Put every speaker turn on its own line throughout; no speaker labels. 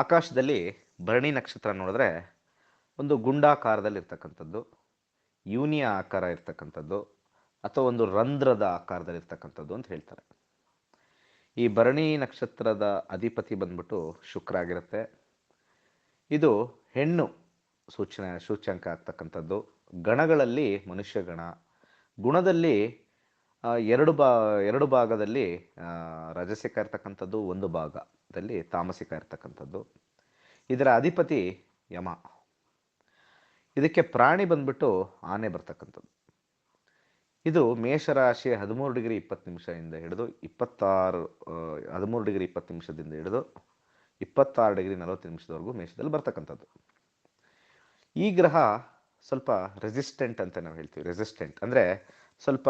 ಆಕಾಶದಲ್ಲಿ ಭರಣಿ ನಕ್ಷತ್ರ ನೋಡಿದ್ರೆ ಒಂದು ಗುಂಡಾಕಾರದಲ್ಲಿ ಇರ್ತಕ್ಕಂಥದ್ದು ಯೂನಿಯ ಆಕಾರ ಇರ್ತಕ್ಕಂಥದ್ದು, ಅಥವಾ ಒಂದು ರಂಧ್ರದ ಆಕಾರದಲ್ಲಿ ಇರ್ತಕ್ಕಂಥದ್ದು ಅಂತ ಹೇಳ್ತಾರೆ. ಈ ಭರಣಿ ನಕ್ಷತ್ರದ ಅಧಿಪತಿ ಬಂದ್ಬಿಟ್ಟು ಶುಕ್ರ ಆಗಿರುತ್ತೆ. ಇದು ಹೆಣ್ಣು ಸೂಚನೆ, ಸೂಚ್ಯಂಕ ಆಗ್ತಕ್ಕಂಥದ್ದು. ಗಣಗಳಲ್ಲಿ ಮನುಷ್ಯ ಗಣ ಗುಣದಲ್ಲಿ ಎರಡು ಬಾ, ಎರಡು ಭಾಗದಲ್ಲಿ ರಜಸಿಕ ಇರ್ತಕ್ಕಂಥದ್ದು ಒಂದು ಭಾಗದಲ್ಲಿ ತಾಮಸಿಕ ಇರ್ತಕ್ಕಂಥದ್ದು. ಇದರ ಅಧಿಪತಿ ಯಮ. ಇದಕ್ಕೆ ಪ್ರಾಣಿ ಬಂದ್ಬಿಟ್ಟು ಆನೆ ಬರ್ತಕ್ಕಂಥದ್ದು. ಇದು ಮೇಷರಾಶಿ ಹದಿಮೂರು ಡಿಗ್ರಿ ಇಪ್ಪತ್ತು ನಿಮಿಷದಿಂದ ಹಿಡಿದು ಇಪ್ಪತ್ತಾರು ಹದಿಮೂರು ಡಿಗ್ರಿ ಇಪ್ಪತ್ತು ನಿಮಿಷದಿಂದ ಹಿಡಿದು ಇಪ್ಪತ್ತಾರು ಡಿಗ್ರಿ ನಲವತ್ತು ನಿಮಿಷದವರೆಗೂ ಮೇಷದಲ್ಲಿ ಬರ್ತಕ್ಕಂಥದ್ದು. ಈ ಗ್ರಹ ಸ್ವಲ್ಪ ರೆಸಿಸ್ಟೆಂಟ್ ಅಂತ ನಾವು ಹೇಳ್ತೀವಿ. ರೆಸಿಸ್ಟೆಂಟ್ ಅಂದರೆ ಸ್ವಲ್ಪ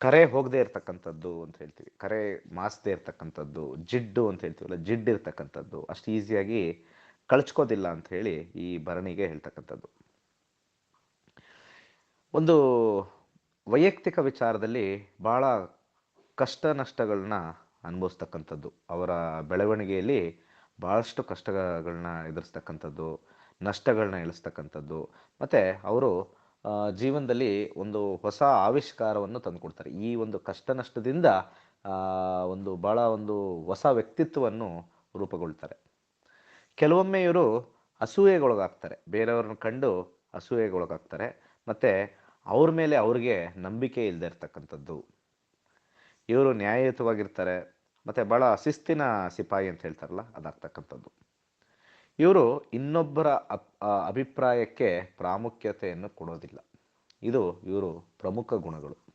ಕರೆ ಹೋಗದೆ ಇರ್ತಕ್ಕಂಥದ್ದು ಅಂತ ಹೇಳ್ತೀವಿ. ಕರೆ ಮಾಸದೆ ಇರ್ತಕ್ಕಂಥದ್ದು, ಜಿಡ್ಡು ಅಂತ ಹೇಳ್ತೀವಲ್ಲ ಜಿಡ್ಡು ಇರ್ತಕ್ಕಂಥದ್ದು, ಅಷ್ಟು ಈಸಿಯಾಗಿ ಕಳ್ಚ್ಕೋದಿಲ್ಲ ಅಂತ ಹೇಳಿ ಈ ಭರಣಿಗೆ ಹೇಳ್ತಕ್ಕಂಥದ್ದು. ಒಂದು ವೈಯಕ್ತಿಕ ವಿಚಾರದಲ್ಲಿ ಭಾಳ ಕಷ್ಟ ನಷ್ಟಗಳನ್ನ ಅನುಭವಿಸ್ತಕ್ಕಂಥದ್ದು. ಅವರ ಬೆಳವಣಿಗೆಯಲ್ಲಿ ಭಾಳಷ್ಟು ಕಷ್ಟಗಳನ್ನ ಎದುರಿಸ್ತಕ್ಕಂಥದ್ದು ನಷ್ಟಗಳನ್ನ ಇಳಿಸ್ತಕ್ಕಂಥದ್ದು. ಮತ್ತು ಅವರು ಜೀವನದಲ್ಲಿ ಒಂದು ಹೊಸ ಆವಿಷ್ಕಾರವನ್ನು ತಂದುಕೊಡ್ತಾರೆ. ಈ ಒಂದು ಕಷ್ಟ ನಷ್ಟದಿಂದ ಒಂದು ಭಾಳ ಒಂದು ಹೊಸ ವ್ಯಕ್ತಿತ್ವವನ್ನು ರೂಪುಗೊಳ್ತಾರೆ. ಕೆಲವೊಮ್ಮೆ ಇವರು ಅಸೂಯೆಗೊಳಗಾಗ್ತಾರೆ. ಬೇರೆಯವ್ರನ್ನ ಕಂಡು ಅಸೂಯೆಗೊಳಗಾಗ್ತಾರೆ. ಮತ್ತು ಅವ್ರ ಮೇಲೆ ಅವ್ರಿಗೆ ನಂಬಿಕೆ ಇಲ್ಲದೆ ಇರ್ತಕ್ಕಂಥದ್ದು. ಇವರು ನ್ಯಾಯಯುತವಾಗಿರ್ತಾರೆ. ಮತ್ತು ಭಾಳ ಶಿಸ್ತಿನ ಸಿಪಾಯಿ ಅಂತ ಹೇಳ್ತಾರಲ್ಲ, ಅದಾಗ್ತಕ್ಕಂಥದ್ದು. ಇವರು ಇನ್ನೊಬ್ಬರ ಅಭಿಪ್ರಾಯಕ್ಕೆ ಪ್ರಾಮುಖ್ಯತೆಯನ್ನು ಕೊಡೋದಿಲ್ಲ. ಇದು ಇವರು ಪ್ರಮುಖ ಗುಣಗಳು.